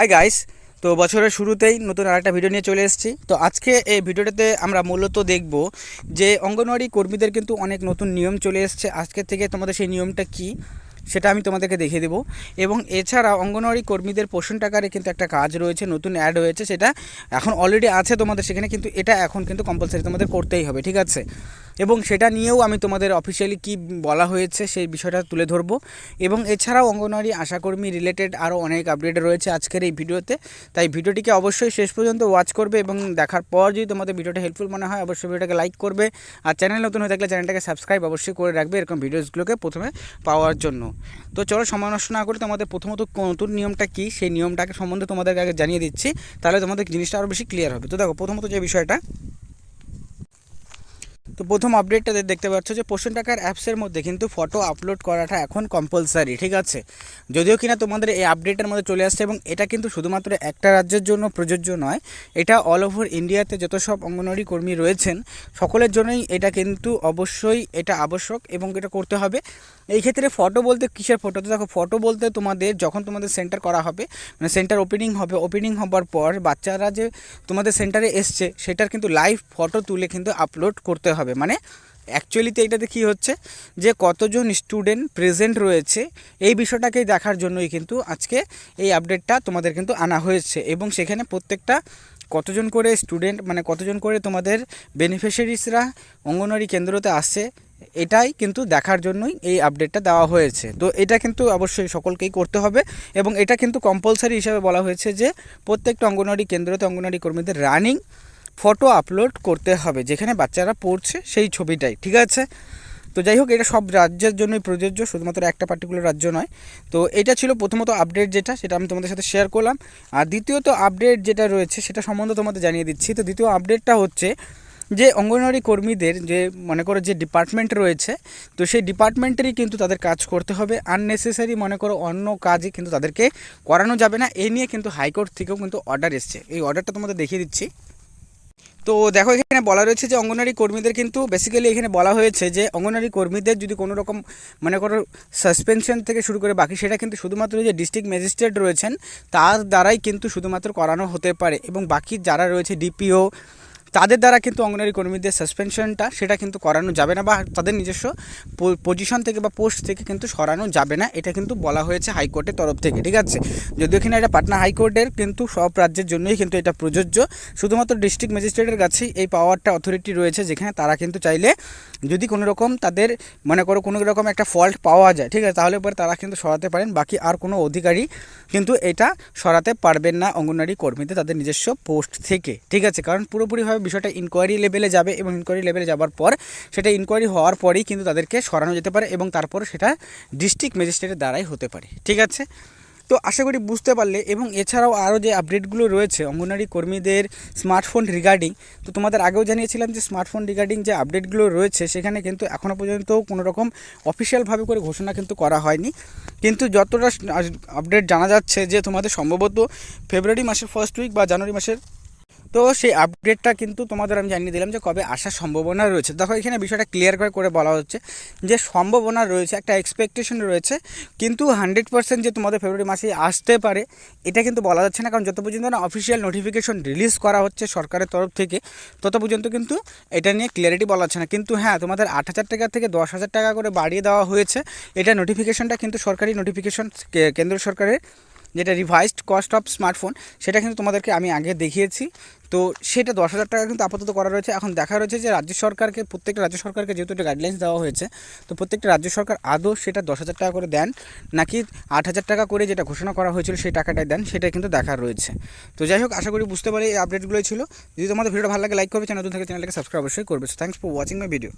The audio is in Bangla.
হাই গাইস তো বছরের শুরুতেই নতুন আরেকটা ভিডিও নিয়ে চলে এসেছি। তো আজকে এই ভিডিওটাতে আমরা মূলত দেখব যে অঙ্গনওয়াড়ি কর্মীদের কিন্তু অনেক নতুন নিয়ম চলে এসেছে। আজকের থেকে তোমাদের সেই নিয়মটা কি সেটা আমি তোমাদেরকে দেখিয়ে দেবো। এবং এছাড়া অঙ্গনওয়াড়ি কর্মীদের পোষণ টাকারে কিন্তু একটা কাজ রয়েছে, নতুন অ্যাড হয়েছে সেটা এখন অলরেডি আছে তোমাদের সেখানে, কিন্তু এটা এখন কিন্তু কম্পালসারি তোমাদের করতেই হবে, ঠিক আছে? এবং সেটা নিয়েও আমি তোমাদের অফিসিয়ালি কি বলা হয়েছে সেই বিষয়টা তুলে ধরবো। এবং এছাড়াও অঙ্গনওয়াড়ি আশাকর্মী রিলেটেড আরও অনেক আপডেট রয়েছে আজকের এই ভিডিওতে। তাই ভিডিওটিকে অবশ্যই শেষ পর্যন্ত ওয়াচ করবে এবং দেখার পর যদি তোমাদের ভিডিওটা হেল্পফুল মনে হয়, অবশ্যই ভিডিওটাকে লাইক করবে। আর চ্যানেল নতুন হয়ে থাকলে চ্যানেলটাকে সাবস্ক্রাইব অবশ্যই করে রাখবে এরকম ভিডিওসগুলোকে প্রথমে পাওয়ার জন্য। তো চলো সময় নষ্ট না করে তোমাদের প্রথমত নতুন নিয়মটা কী? সেই নিয়মটাকে সম্বন্ধে তোমাদেরকে আগে জানিয়ে দিচ্ছি। তাহলে তোমাদের জিনিসটা আরও বেশি ক্লিয়ার হবে। তো দেখো, প্রথমত যে বিষয়টা তো প্রথম আপডেটটা দেখতে পাচ্ছ যে পোষণ টাকার অ্যাপসের মধ্যে কিন্তু ফটো আপলোড করাটা এখন কম্পালসারি ঠিক আছে? যদিও কিনা তোমাদের এই আপডেটের মধ্যে চলে আসছে এবং এটা কিন্তু শুধুমাত্র একটা রাজ্যের জন্য প্রযোজ্য নয়, এটা অল ওভার ইন্ডিয়াতে যত সব অঙ্গনওয়াড়ি কর্মী রয়েছেন, সকলের জন্যই এটা কিন্তু অবশ্যই এটা আবশ্যক এবং এটা করতে হবে। এই ক্ষেত্রে ফটো বলতে কিসের ফটো তো দেখো ফটো বলতে তোমাদের যখন তোমাদের সেন্টার করা হবে মানে সেন্টার ওপেনিং হবে ওপেনিং হবার পর বাচ্চারা যে তোমাদের সেন্টারে এসছে, সেটার কিন্তু লাইভ ফটো তুলে কিন্তু আপলোড করতে হবে। মানে অ্যাকচুয়ালিতে এটাতে কী হচ্ছে যে কতজন স্টুডেন্ট প্রেজেন্ট রয়েছে এই বিষয়টাকে দেখার জন্যই কিন্তু আজকে এই আপডেটটা তোমাদের কিন্তু আনা হয়েছে এবং সেখানে প্রত্যেকটা কতজন করে স্টুডেন্ট মানে কতজন করে তোমাদের বেনিফিশিয়ারিসরা অঙ্গনওয়াড়ি কেন্দ্রতে আসছে, এটাই কিন্তু দেখার জন্যই এই আপডেটটা দেওয়া হয়েছে। তো এটা কিন্তু অবশ্যই সকলকেই করতে হবে এবং এটা কিন্তু কম্পালসারি হিসাবে বলা হয়েছে যে প্রত্যেকটা অঙ্গনওয়াড়ি কেন্দ্রতে অঙ্গনওয়াড়ি কর্মীদের রানিং ফটো আপলোড করতে হবে, যেখানে বাচ্চারা পড়ছে সেই ছবিটাই, ঠিক আছে? তো যাই হোক, এটা সব রাজ্যের জন্যই প্রযোজ্য, শুধুমাত্র একটা পার্টিকুলার রাজ্য নয়। তো এটা ছিল প্রথমত আপডেট যেটা, সেটা আমি তোমাদের সাথে শেয়ার করলাম। আর দ্বিতীয়ত আপডেট যেটা রয়েছে, সেটা সম্বন্ধে তোমাদের জানিয়ে দিচ্ছি। তো দ্বিতীয় আপডেটটা হচ্ছে যে অঙ্গনওয়াড়ি কর্মীদের যে, মনে করো যে ডিপার্টমেন্ট রয়েছে, তো সেই ডিপার্টমেন্টেরই কিন্তু তাদের কাজ করতে হবে। আননেসেসারি মনে করো অন্য কাজই কিন্তু তাদেরকে করানো যাবে না। এ নিয়ে কিন্তু হাইকোর্ট থেকেও কিন্তু অর্ডার এসছে। এই অর্ডারটা তোমাদের দেখিয়ে দিচ্ছি। তো দেখো, এখানে বলা রয়েছে যে অঙ্গনারী কর্মীদের কিন্তু বেসিক্যালি এখানে বলা হয়েছে যে অঙ্গনারী কর্মীদের যদি কোনো রকম মানে কোনো সাসপেনশন থেকে শুরু করে বাকি, সেটা কিন্তু শুধুমাত্র যে ডিস্ট্রিক্ট ম্যাজিস্ট্রেট রয়েছেন, তার দ্বারাই কিন্তু শুধুমাত্র করানো হতে পারে। এবং বাকি যারা রয়েছে ডিপিও তাদের দ্বারা কিন্তু অঙ্গনারী কর্মীদের সাসপেনশনটা সেটা কিন্তু করানো যাবে না বা তাদের নিজস্ব পজিশন থেকে বা পোস্ট থেকে কিন্তু সরানো যাবে না। এটা কিন্তু বলা হয়েছে হাইকোর্টের তরফ থেকে, ঠিক আছে? যদিও এখানে এটা পাটনা হাইকোর্টের কিন্তু সব রাজ্যের জন্যই কিন্তু এটা প্রযোজ্য। শুধুমাত্র ডিস্ট্রিক্ট ম্যাজিস্ট্রেটের কাছেই এই পাওয়ারটা অথরিটি রয়েছে, যেখানে তারা কিন্তু চাইলে যদি কোনো রকম তাদের মনে করো কোনো রকম একটা ফল্ট পাওয়া যায়, ঠিক আছে? তাহলে পরে তারা কিন্তু সরাতে পারেন, বাকি আর কোনো অধিকারী কিন্তু এটা সরাতে পারবেন না অঙ্গনওয়াড়ি কর্মীদের তাদের নিজস্ব পোস্ট থেকে, ঠিক আছে? কারণ পুরোপুরিভাবে বিষয়টা ইনকোয়ারি লেভেলে যাবে এবং ইনকোয়ারি লেভেলে যাবার পর সেটা ইনকোয়ারি হওয়ার পরেই কিন্তু তাদেরকে সরানো যেতে পারে এবং তারপর সেটা ডিস্ট্রিক্ট ম্যাজিস্ট্রেটের দ্বারাই হতে পারে। ঠিক আছে? তো আশা করি বুঝতে পারলে এবং এছাড়াও আরও যে আপডেটগুলো রয়েছে অঙ্গনওয়াড়ি কর্মীদের স্মার্টফোন রিগার্ডিং তো তোমাদের আগেও জানিয়েছিলাম যে স্মার্টফোন রিগার্ডিং যে আপডেটগুলো রয়েছে সেখানে কিন্তু এখনও পর্যন্ত কোনো রকম অফিসিয়ালভাবে করে ঘোষণা কিন্তু করা হয়নি। কিন্তু যতটা আপডেট জানা যাচ্ছে যে তোমাদের সম্ভবত ফেব্রুয়ারি মাসের ফার্স্ট উইক বা জানুয়ারি মাসের তো সেই আপডেটটা কিন্তু তোমাদের আমি জানিয়ে দিলাম যে কবে আসার সম্ভাবনা রয়েছে। দেখো, এখানে বিষয়টা ক্লিয়ার করে করে বলা হচ্ছে যে সম্ভাবনা রয়েছে, একটা এক্সপেকটেশন রয়েছে, কিন্তু হান্ড্রেড পার্সেন্ট যে তোমাদের ফেব্রুয়ারি মাসে আসতে পারে, এটা কিন্তু বলা যাচ্ছে না, কারণ যত পর্যন্ত না অফিসিয়াল নোটিফিকেশন রিলিজ করা হচ্ছে সরকারের তরফ থেকে, তত পর্যন্ত কিন্তু এটা নিয়ে ক্লিয়ারিটি বলা যাচ্ছে না। কিন্তু হ্যাঁ তোমাদের আট হাজার টাকা থেকে দশ হাজার টাকা করে বাড়িয়ে দেওয়া হয়েছে, এটা নোটিফিকেশনটা কিন্তু সরকারি নোটিফিকেশন কেন্দ্র সরকারের যেটা রিভাইসড কস্ট অফ স্মার্টফোন সেটা কিন্তু তোমাদেরকে আমি আগে দেখিয়েছি। তো সেটা দশ হাজার টাকা কিন্তু আপাতত করা রয়েছে। এখন দেখা রয়েছে যে রাজ্য সরকারকে, প্রত্যেকটা রাজ্য সরকারকে যেহেতু একটা গাইডলাইন্স দেওয়া হয়েছে, তো প্রত্যেকটা রাজ্য সরকার আদৌ সেটা দশ হাজার টাকা করে দেন, নাকি আট হাজার টাকা করে যেটা ঘোষণা করা হয়েছিল সেই টাকাটাই দেন সেটা কিন্তু দেখার রয়েছে। তো যাই হোক, আশা করি বুঝতে পারি এই আপডেটগুলোই ছিল। যদি তোমাদের ভিডিওটা ভালো লাগে লাইক করবে, চ্যানেল থেকে, চ্যানেলটাকে সাবস্ক্রাইব অবশ্যই করবে। Thanks for watching my video